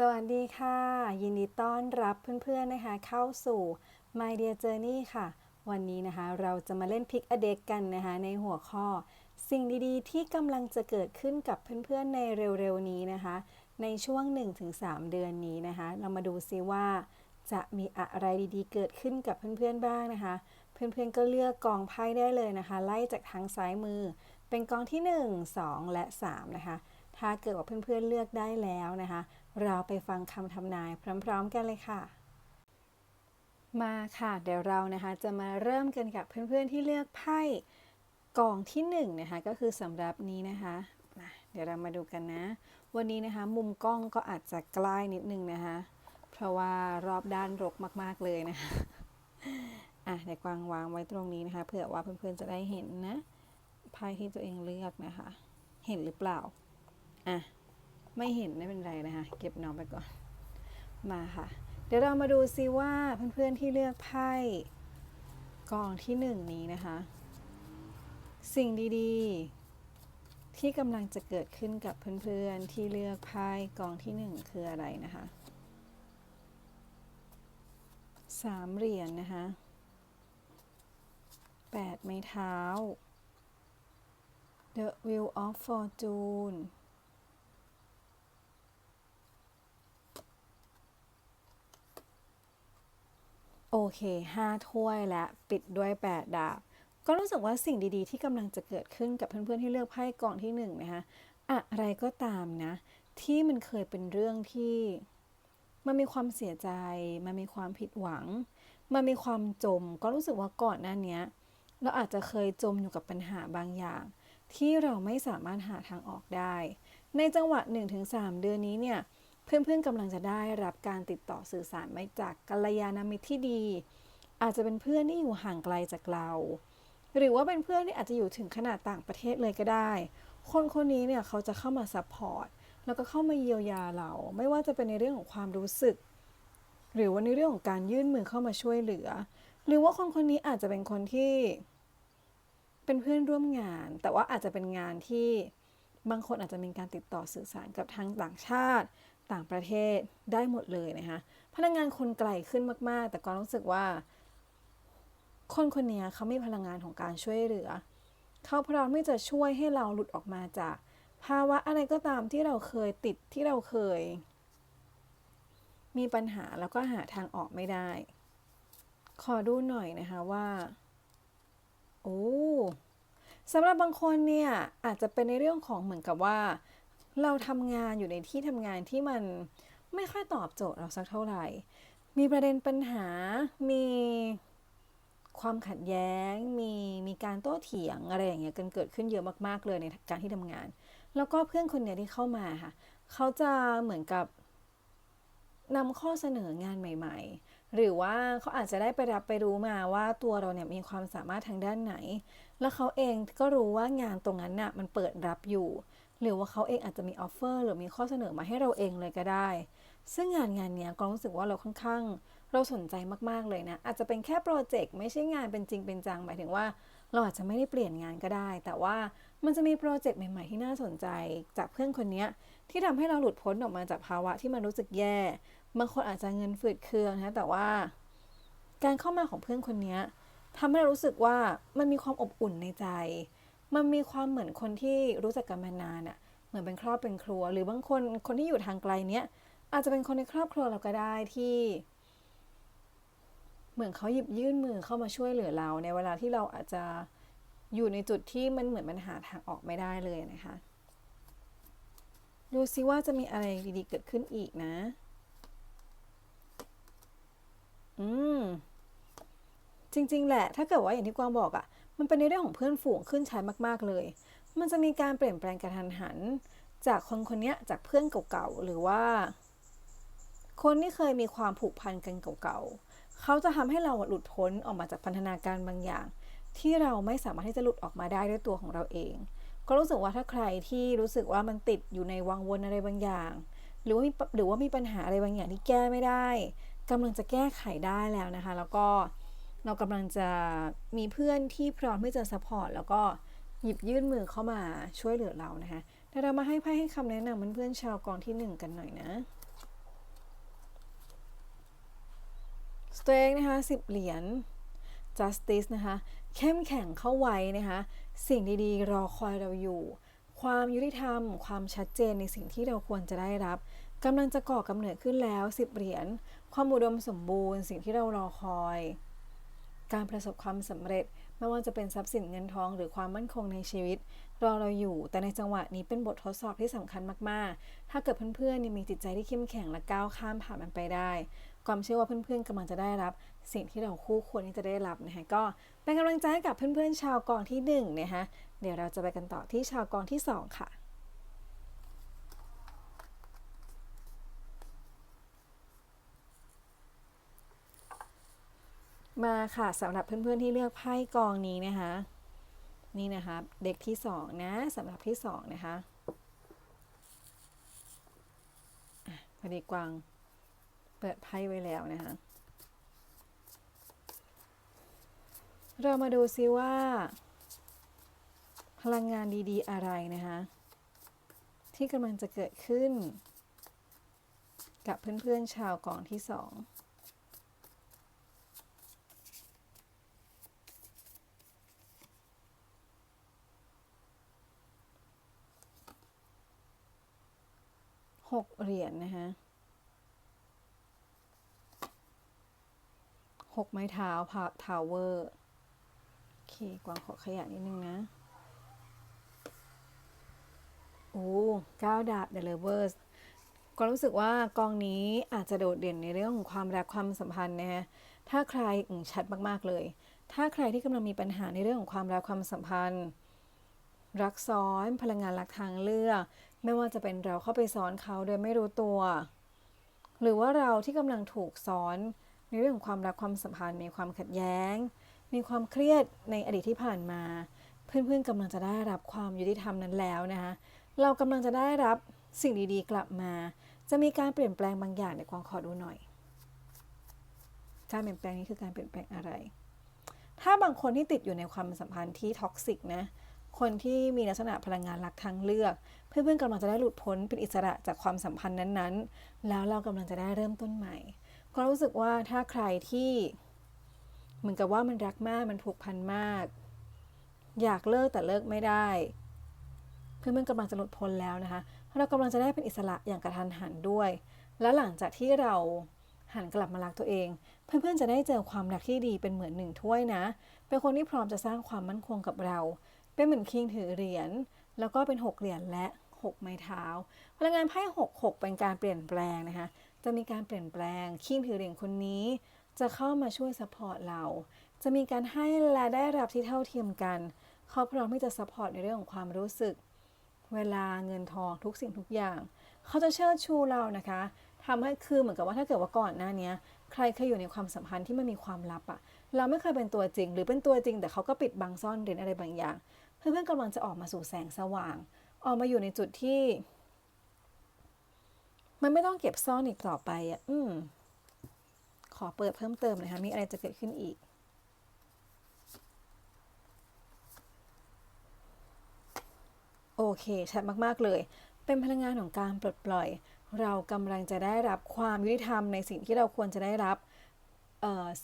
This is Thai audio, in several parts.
สวัสดีค่ะ ยินดีต้อนรับเพื่อนๆนะคะ เข้าสู่ My Dear Journey ค่ะ วันนี้นะคะเราจะมาเล่นพิกอเด็กกันนะคะ ในหัวข้อ สิ่งดีๆ ที่กำลังจะเกิดขึ้นกับเพื่อนๆในเร็วๆนี้นะคะ ในช่วง 1-3 เดือนนี้นะคะ เรามาดูซิว่าจะมีอะไรดีๆ เกิดขึ้นกับเพื่อนๆบ้างนะคะ เพื่อนๆก็เลือกกองไพ่ได้เลยนะคะ ไล่จากทางซ้ายมือ เป็นกองที่ 1 2 และ 3 นะคะ ถ้าเกิดว่าเพื่อนๆเลือกได้แล้วนะคะ เราไปฟังคำทำนายพร้อม ๆ กันเลยค่ะ มาค่ะ เดี๋ยวเรานะคะจะมาเริ่มกันกับเพื่อนๆที่เลือกไพ่กองที่1นงนะคะก็คือสำหรับนี้นะคะมาเดี๋ยวเรามาดูกันนะ วันนี้นะคะ มุมกล้องก็อาจจะใกล้นิดนึงนะคะ เพราะว่ารอบด้านรกมากๆเลยนะคะอะเดี๋ยวกวางวางไว้ตรงนี้นะคะเผื่อว่าเพื่อนๆจะได้เห็นนะไพ่ที่ตัวเองเลือกนะคะ เห็นหรือเปล่า อะไม่เห็นไม่เป็นไรนะคะ เก็บน้องไปก่อน มาค่ะ เดี๋ยวเรามาดูซิว่าเพื่อนๆที่เลือกไพ่กองที่หนึ่งนี้นะคะ สิ่งดีๆ ที่กำลังจะเกิดขึ้นกับเพื่อนๆที่เลือกไพ่กองที่หนึ่งคืออะไรนะคะสามเหรียญนนะคะแปดไม้เท้า The Wheel of Fortune โอเค 5 ถ้วยและปิดด้วย 8 ดาบ ก็รู้สึกว่าสิ่งดีๆ ที่กำลังจะเกิดขึ้นกับเพื่อนๆที่เลือกไพ่กองที่1นงนะคะอะไรก็ตามนะ ที่มันเคยเป็นเรื่องที่มันมีความเสียใจ มันมีความผิดหวัง มันมีความจม ก็รู้สึกว่าก่อนหน้านี้เราอาจจะเคยจมอยู่กับปัญหาบางอย่าง ที่เราไม่สามารถหาทางออกได้ ในจังหวะ 1-3 เดือนนี้เนี่ย เพื่อนๆกำลังจะได้รับการติดต่อสื่อสารมาจากกัลยาณมิตรที่ดี อาจจะเป็นเพื่อนที่อยู่ห่างไกลจากเรา หรือว่าเป็นเพื่อนที่อาจจะอยู่ถึงขนาดต่างประเทศเลยก็ได้ คนคนนี้เนี่ยเขาจะเข้ามาซัพพอร์ตแล้วก็เข้ามาเยียวยาเรา ไม่ว่าจะเป็นในเรื่องของความรู้สึก หรือว่าในเรื่องของการยื่นมือเข้ามาช่วยเหลือ หรือว่าคนคนนี้อาจจะเป็นคนที่ เป็นเพื่อนร่วมงาน แต่ว่าอาจจะเป็นงานที่บางคนอาจจะมีการติดต่อสื่อสารกับทางต่างชาติ ต่างประเทศได้หมดเลยนะคะพนักงานคนไกลขึ้นมาก ๆ แต่ก็รู้สึกว่า คนคนนี้เขามีพลังงานของการช่วยเหลือ เขาพร้อมที่จะช่วยให้เราหลุดออกมาจาก ภาวะอะไรก็ตามที่เราเคยติดที่เราเคย มีปัญหาแล้วก็หาทางออกไม่ได้ ขอดูหน่อยนะคะว่าโอ้สำหรับบางคนเนี่ยอาจจะเป็นในเรื่องของเหมือนกับว่า เราทำงานอยู่ในที่ทำงานที่มันไม่ค่อยตอบโจทย์เราสักเท่าไหร่ มีประเด็นปัญหา มีความขัดแย้ง มีมีการโต้เถียงอะไรอย่างเงี้ยกันเกิดขึ้นเยอะมากๆเลยในการที่ทำงาน แล้วก็เพื่อนคนเนี้ยที่เข้ามาค่ะ เขาจะเหมือนกับนำข้อเสนองานใหม่ ๆ หรือว่าเขาอาจจะได้ไปรับไปรู้มาว่าตัวเราเนี่ยมีความสามารถทางด้านไหน แล้วเขาเองก็รู้ว่างานตรงนั้นน่ะมันเปิดรับอยู่ หรือว่าเขาเองอาจจะมีออฟเฟอร์หรือมีข้อเสนอมาให้เราเองเลยก็ได้ ซึ่งงานงานนี้ยก็รู้สึกว่าเราค่อนข้าง เราสนใจมากๆเลยนะ อาจจะเป็นแค่โปรเจกต์ไม่ใช่งานเป็นจริงเป็นจังหมายถึงว่า เราอาจจะไม่ได้เปลี่ยนงานก็ได้ แต่ว่ามันจะมีโปรเจกต์ใหม่ ๆ ที่น่าสนใจ จากเพื่อนคนนี้ที่ทำให้เราหลุดพ้นออกมาจากภาวะที่มันรู้สึกแย่บางคนอาจจะเงินฝืดเคืองนะแต่ว่า การเข้ามาของเพื่อนคนนี้ทำให้เรารู้สึกว่ามันมีความอบอุ่นในใจ มันมีความเหมือนคนที่รู้จักกันมานานอะ่ะเหมือนเป็นครอบเป็นครัว หรือบางคนคนที่อยู่ทางไกลเนี้ยอาจจะเป็นคนในครอบครัวเราก็ได้ที่ เหมือนเขาหยิบยื่นมือเข้ามาช่วยเหลือเรา ในเวลาที่เราอาจจะอยู่ในจุดที่มันเหมือนมันหาทางออกไม่ได้เลยนะคะ ดูซิว่าจะมีอะไรดีๆเกิดขึ้นอีกนะ อืมจริง ๆ แหละ ถ้าเกิดว่าอย่างที่กวางบอกอะ่ะ มันเป็นในเรื่องของเพื่อนฝูงขึ้นใช้มากๆเลย มันจะมีการเปลี่ยนแปลงกระทันหัน จากคนคนนี้จากเพื่อนเก่าๆหรือว่า คนที่เคยมีความผูกพันกันเก่าๆเขาจะทำให้เราหลุดพ้นออกมาจากพันธนาการบางอย่าง ที่เราไม่สามารถที่จะหลุดออกมาได้ด้วยตัวของเราเอง ก็รู้สึกว่าถ้าใครที่รู้สึกว่ามันติดอยู่ในวังวนอะไรบางอย่าง หรือว่ามีหรือว่ามีปัญหาอะไรบางอย่างที่แก้ไม่ได้กำลังจะแก้ไขได้แล้วนะคะ แล้วก็ เรากำลังจะมีเพื่อนที่พร้อมที่จะซัพพอร์ตแล้วก็หยิบยื่นมือเข้ามาช่วยเหลือเรานะคะแต่เรามาให้ไพ่ให้คำแนะนำเพื่อนๆชาวกองที่หนึ่งกันหน่อยนะสเตงนะคะสิบเหรียญ justice นะคะ เข้มแข็งเข้าไว้นะคะ สิ่งดีๆ รอคอยเราอยู่ ความยุติธรรม ความชัดเจนในสิ่งที่เราควรจะได้รับกำลังจะก่อกำเนิดขึ้นแล้วสิบเหรียญ ความอุดมสมบูรณ์ สิ่งที่เรารอคอย การประสบความสำเร็จไม่ว่าจะเป็นทรัพย์สินเงินทองหรือความมั่นคงในชีวิตรอเราอยู่ แต่ในจังหวะนี้เป็นบททดสอบที่สำคัญมากๆ ถ้าเกิดเพื่อนๆมีจิตใจที่เข้มแข็งและก้าวข้ามผ่านมันไปได้ ความเชื่อว่าเพื่อนๆกำลังจะได้รับ สิ่งที่เราคู่ควรที่จะได้รับนะคะก็เป็นกำลังใจให้กับเพื่อนๆชาวกองที่หนึ่งนะคะเดี๋ยวเราจะไปกันต่อที่ชาวกองที่สองค่ะ มาค่ะสำหรับเพื่อนๆที่เลือกไพ่กองนี้นะคะ นี่นะคะเด็กที่สองนะสำหรับที่สองนะคะพอดีกวางเปิดไพ่ไว้แล้วนะคะเรามาดูซิว่า พลังงานดีๆ อะไรนะคะที่กำลังจะเกิดขึ้น กับเพื่อนๆชาวกองที่สอง หกเหรียญนะคะหกไม้เท้าพาทาวเวอร์ โอเค กวางขอขยะนิดนึงนะ โอ้เก้าดาบ The Lovers ก็รู้สึกว่ากองนี้อาจจะโดดเด่นในเรื่องของความรักความสัมพันธ์นะฮะ ถ้าใครอืมชัดมาก ๆ เลย ถ้าใครที่กำลังมีปัญหาในเรื่องของความรักความสัมพันธ์ รักซ้อน พลังงานรักทางเลือก ไม่ว่าจะเป็นเราเข้าไปซ้อนเขาโดยไม่รู้ตัว หรือว่าเราที่กำลังถูกซ้อนในเรื่องของความรักความสัมพันธ์มีความขัดแย้ง มีความเครียดในอดีตที่ผ่านมา เพื่อนๆกำลังจะได้รับความยุติธรรมนั้นแล้วนะคะเรากำลังจะได้รับสิ่งดีๆ กลับมา จะมีการเปลี่ยนแปลงบางอย่างในกวางขอดูหน่อยการเปลี่ยนแปลงนี้คือการเปลี่ยนแปลงอะไร ถ้าบางคนที่ติดอยู่ในความสัมพันธ์ที่ท็อกซิกนะ คนที่มีลักษณะพลังงานรักทางเลือก เพื่อนๆกำลังจะได้หลุดพ้นเป็นอิสระจากความสัมพันธ์นั้นๆ แล้วเรากำลังจะได้เริ่มต้นใหม่ก็รู้สึกว่าถ้าใครที่เหมือนกับว่ามันรักมากมันผูกพันมาก อยากเลิกแต่เลิกไม่ได้ เพื่อนๆกำลังจะหลุดพ้นแล้วนะคะเรากำลังจะได้เป็นอิสระอย่างกระทันหันด้วย และหลังจากที่เราหันกลับมารักตัวเอง เพื่อนๆจะได้เจอความรักที่ดีเป็นเหมือนหนึ่งถ้วยนะ เป็นคนที่พร้อมจะสร้างความมั่นคงกับเรา เป็นเหมือนคิงถือเหรียญแล้วก็เป็นหกเหรียญและ หกไม้เท้า พลังงานไพ่หกหกเป็นการเปลี่ยนแปลงนะคะ จะมีการเปลี่ยนแปลงคิงถือเหรียญคนนี้ จะเข้ามาช่วยซัพพอร์ตเรา จะมีการให้และได้รับที่เท่าเทียมกัน เขาพร้อมที่จะซัพพอร์ตในเรื่องของความรู้สึก เวลาเงินทองทุกสิ่งทุกอย่าง เขาจะเชิดชูเรานะคะทำให้คือเหมือนกับว่าถ้าเกิดว่าก่อนหน้านี้ใครเคยอยู่ในความสัมพันธ์ที่มันมีความลับอะเราไม่เคยเป็นตัวจริง หรือเป็นตัวจริง แต่เขาก็ปิดบังซ่อนเร้นอะไรบางอย่าง เพื่อนๆกำลังจะออกมาสู่แสงสว่าง ออกมาอยู่ในจุดที่ มันไม่ต้องเก็บซ่อนอีกต่อไปอะอืม ขอเปิดเพิ่มเติมนะคะมีอะไรจะเกิดขึ้นอีกโอเค ชัดมาก ๆ เลย เป็นพลังงานของการปลดปล่อย เรากำลังจะได้รับความยุติธรรมในสิ่งที่เราควรจะได้รับ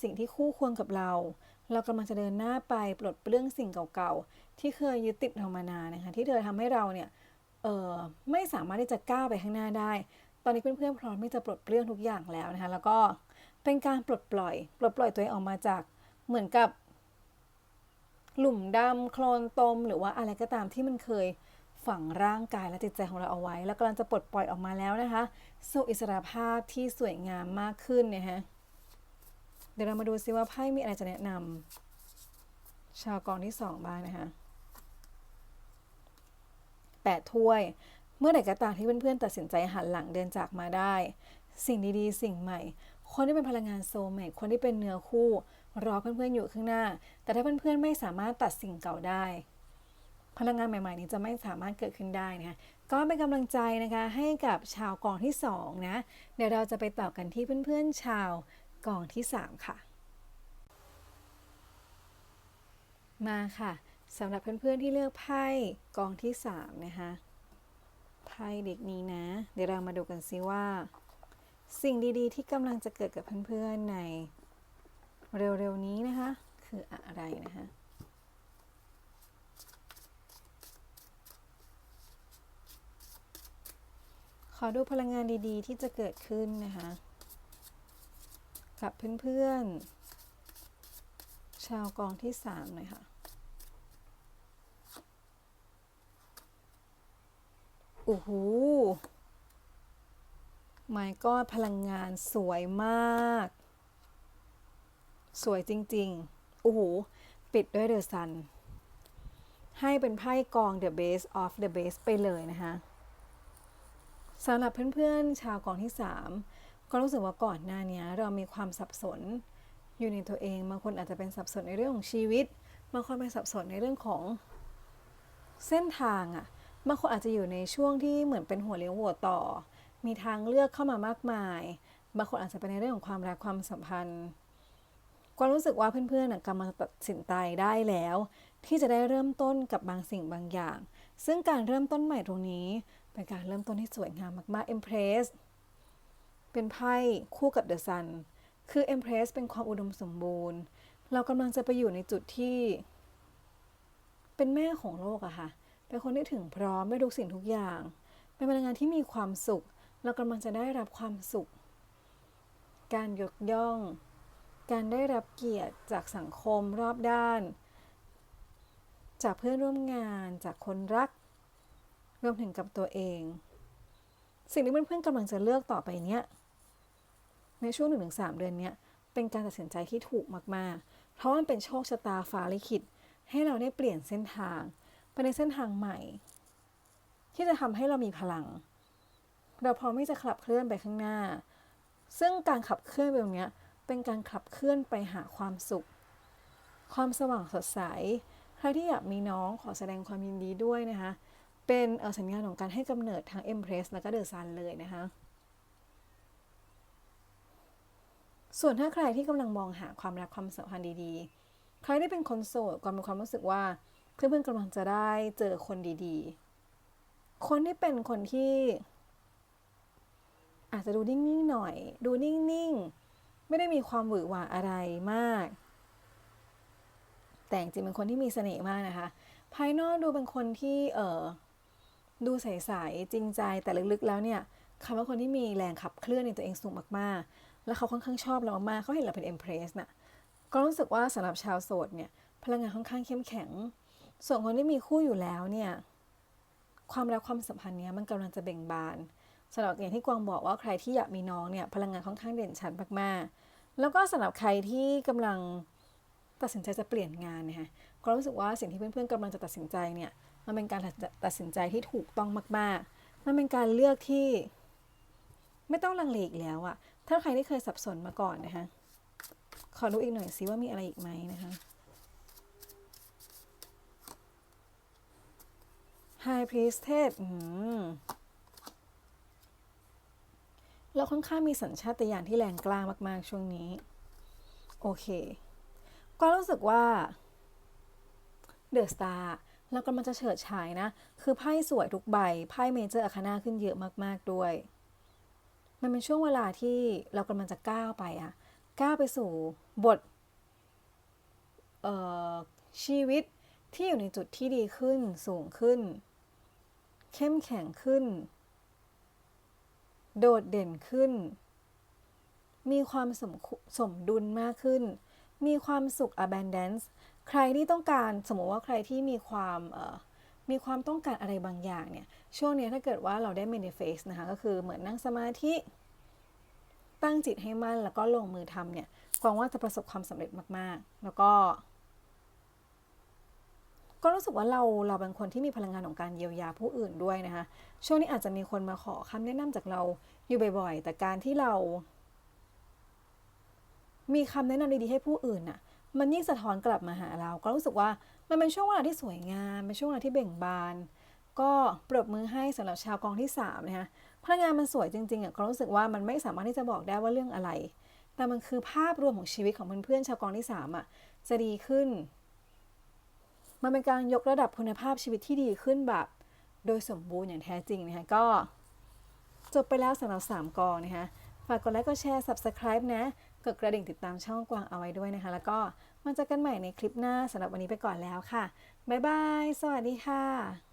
สิ่งที่คู่ควรกับเรา เรากำลังจะเดินหน้าไปปลดเปลื้องสิ่งเก่าๆ ที่เคยยึดติดเรามานานนะคะที่เธอทำให้เราเนี่ยไม่สามารถที่จะก้าวไปข้างหน้าได้ ตอนนี้เพื่อนๆพร้อมที่จะปลดเปลื้องทุกอย่างแล้วนะคะแล้วก็เป็นการปลดปล่อย ปลดปล่อยตัวเองออกมาจากเหมือนกับ หลุมดำโคลนตม หรือว่าอะไรก็ตามที่มันเคยฝังร่างกายและจิตใจของเราเอาไว้ แล้วกำลังจะปลดปล่อยออกมาแล้วนะคะ สู่อิสรภาพที่สวยงามมากขึ้นเนี่ยฮะ เดี๋ยวเรามาดูซิว่าไพ่มีอะไรจะแนะนำชาวกองที่สองบ้างนะคะแปดถ้วย เมื่อไหร่ก็ตามที่เพื่อนๆตัดสินใจหันหลังเดินจากมาได้ สิ่งดีๆ สิ่งใหม่ คนที่เป็นพลังงานโซเมตคนที่เป็นเนื้อคู่ รอเพื่อนๆอยู่ข้างหน้า แต่ถ้าเพื่อนๆไม่สามารถตัดสิ่งเก่าได้ พลังงานใหม่ ๆ นี้จะไม่สามารถเกิดขึ้นได้นะคะก็เป็นกำลังใจนะคะให้กับชาวกองที่สองนะเดี๋ยวเราจะไปต่อกันที่เพื่อนๆชาว กองที่สามค่ะ มาค่ะสำหรับเพื่อนๆที่เลือกไพ่กองที่สามนะคะไพ่เด็กนี้นะ เดี๋ยวเรามาดูกันซิว่า สิ่งดีๆ ที่กำลังจะเกิดกับเพื่อนๆในเร็วๆนี้นะคะ คืออะไรนะคะขอดูพลังงานดีๆ ที่จะเกิดขึ้นนะคะ กับเพื่อนๆ ชาวกองที่สามเลยค่ะ โอ้โหไม่ก็พลังงานสวยมาก สวยจริงๆ โอ้โห ปิดด้วยเดอะซัน ให้เป็นไพ่กอง The Base of the Base ไปเลยนะคะสำหรับเพื่อนๆ ชาวกองที่ 3 ก็รู้สึกว่าก่อนหน้านี้เรามีความสับสนอยู่ในตัวเองบางคนอาจจะเป็นสับสนในเรื่องของชีวิตบางคนเป็นสับสนในเรื่องของเส้นทางอะ่ะบางคนอาจจะอยู่ในช่วงที่เหมือนเป็นหัวเลี้ยวหัวต่อ มีทางเลือกเข้ามามากมายบางคนอาจจะเป็นในเรื่องของความรักความสัมพันธ์ก็รู้สึกว่าเพื่อนๆกำลังตัดสินใจได้แล้ว ที่จะได้เริ่มต้นกับบางสิ่งบางอย่าง ซึ่งการเริ่มต้นใหม่ตรงนี้เป็นการเริ่มต้นที่สวยงามมากๆ Empress เป็นไพ่คู่กับ The Sun คือ Empress เป็นความอุดมสมบูรณ์ เรากำลังจะไปอยู่ในจุดที่ เป็นแม่ของโลกอะค่ะ เป็นคนที่ถึงพร้อมด้วยทุกสิ่งทุกอย่าง เป็นพลังงานที่มีความสุข เรากำลังจะได้รับความสุข การยกย่อง การได้รับเกียรติจากสังคมรอบด้าน จากเพื่อนร่วมงานจากคนรัก รวมถึงกับตัวเอง สิ่งที่เพื่อนๆกำลังจะเลือกต่อไปเนี้ย ในช่วงหนึ่งถึงสามเดือนเนี้ยเป็นการตัดสินใจที่ถูกมากๆ เพราะมันเป็นโชคชะตาฟ้าลิขิต ให้เราได้เปลี่ยนเส้นทาง ไปในเส้นทางใหม่ ที่จะทำให้เรามีพลัง เราพร้อมที่จะขับเคลื่อนไปข้างหน้า ซึ่งการขับเคลื่อนไปตรงเนี้เป็นการขับเคลื่อนไปหาความสุข ความสว่างสดใส ใครที่อยากมีน้องขอแสดงความยินดีด้วยนะคะ เป็นสัญญาณของการให้กำเนิดทาง Empress แล้วก็เดอะซันเลยนะคะ ส่วนถ้าใครที่กำลังมองหาความรักความสัมพันธ์ดีๆ ใครที่เป็นคนโสดก็มีความรู้สึกว่าเพื่อนๆกำลังจะได้เจอคนดีๆ คนที่เป็นคนที่ อาจจะดูนิ่งๆหน่อย ดูนิ่งๆ ไม่ได้มีความหวือหวาอะไรมาก แต่จริงเป็นคนที่มีเสน่ห์มากนะคะ ภายนอกดูเป็นคนที่เออดูใสๆจริงใจแต่ลึกๆแล้วเนี่ยคำว่าคนที่มีแรงขับเคลื่อนในตัวเองสูงมากๆ แล้วเขาค่อนข้างชอบเรามากเขาเห็นเราเป็นเอ็มเพรสน่ะก็รู้สึกว่าสำหรับชาวโสดเนี่ยพลังงานค่อนข้างเข้มแข็ง ส่วนคนที่มีคู่อยู่แล้วเนี่ยความรักความสัมพันธ์เนี้ยมันกำลังจะเบ่งบานสำหรับอย่างที่กวางบอกว่าใครที่อยากมีน้องเนี่ยพลังงานค่อนข้างเด่นชัดมากๆ แล้วก็สำหรับใครที่กำลังตัดสินใจจะเปลี่ยนงานนะคะก็รู้สึกว่าสิ่งที่เพื่อนๆกำลังจะตัดสินใจเนี่ยมันเป็นการตัดสินใจที่ถูกต้องมาก ๆ มันเป็นการเลือกที่ ไม่ต้องลังเลอีกแล้วอะ ถ้าใครที่เคยสับสนมาก่อนนะคะ ขอดูอีกหน่อยซิว่ามีอะไรอีกไหมนะคะ High Priestess เราค่อนข้างมีสัญชาตญาณที่แรงกล้ามาก ๆ ช่วงนี้ โอเค ก็รู้สึกว่าเดอะสตาร์เรากำลังจะเฉิดฉายนะ คือไพ่สวยทุกใบ ไพ่เมเจอร์อาคานาขึ้นเยอะมาก ๆ ด้วย มันเป็นช่วงเวลาที่เรากำลังจะก้าวไปอะก้าวไปสู่บทชีวิตที่อยู่ในจุดที่ดีขึ้นสูงขึ้น เข้มแข็งขึ้น โดดเด่นขึ้น มีความสมสมดุลมากขึ้น มีความสุข abundance ใครที่ต้องการสมมติว่าใครที่มีความเมีความต้องการอะไรบางอย่างเนี่ย ช่วงนี้ถ้าเกิดว่าเราได้ manifest นะคะ ก็คือเหมือนนั่งสมาธิ ตั้งจิตให้มั่นแล้วก็ลงมือทำเนี่ยกวางว่าจะประสบความสำเร็จมากๆ แล้วก็ ก็รู้สึกว่าเราเราเป็นคนที่มีพลังงานของการเยียวยาผู้อื่นด้วยนะคะ ช่วงนี้อาจจะมีคนมาขอคำแนะนำจากเราอยู่บ่อยๆ แต่การที่เรา มีคำแนะนำดีๆให้ผู้อื่นน่ะ มันยิ่งสะท้อนกลับมาหาเรา ก็รู้สึกว่า มันเป็นช่วงเวลาที่สวยงาม เป็นช่วงเวลาที่เบ่งบาน ก็ปรบมือให้สำหรับชาวกองที่3นะคะพลังงานมันสวยจริงๆอะก็รู้สึกว่ามันไม่สามารถที่จะบอกได้ว่าเรื่องอะไร แต่มันคือภาพรวมของชีวิตของเพื่อนๆชาวกองที่3อะจะดีขึ้น มันเป็นการยกระดับคุณภาพชีวิตที่ดีขึ้นแบบ โดยสมบูรณ์อย่างแท้จริงนะคะก็จบไปแล้วสำหรับ3กองนะคะฝากกดไลค์กดแชร์ subscribe นะกดกระดิ่งติดตามช่องกวางเอาไว้ด้วยนะคะ แล้วก็ มาเจอกันใหม่ในคลิปหน้าสำหรับวันนี้ไปก่อนแล้วค่ะ บ๊ายบาย สวัสดีค่ะ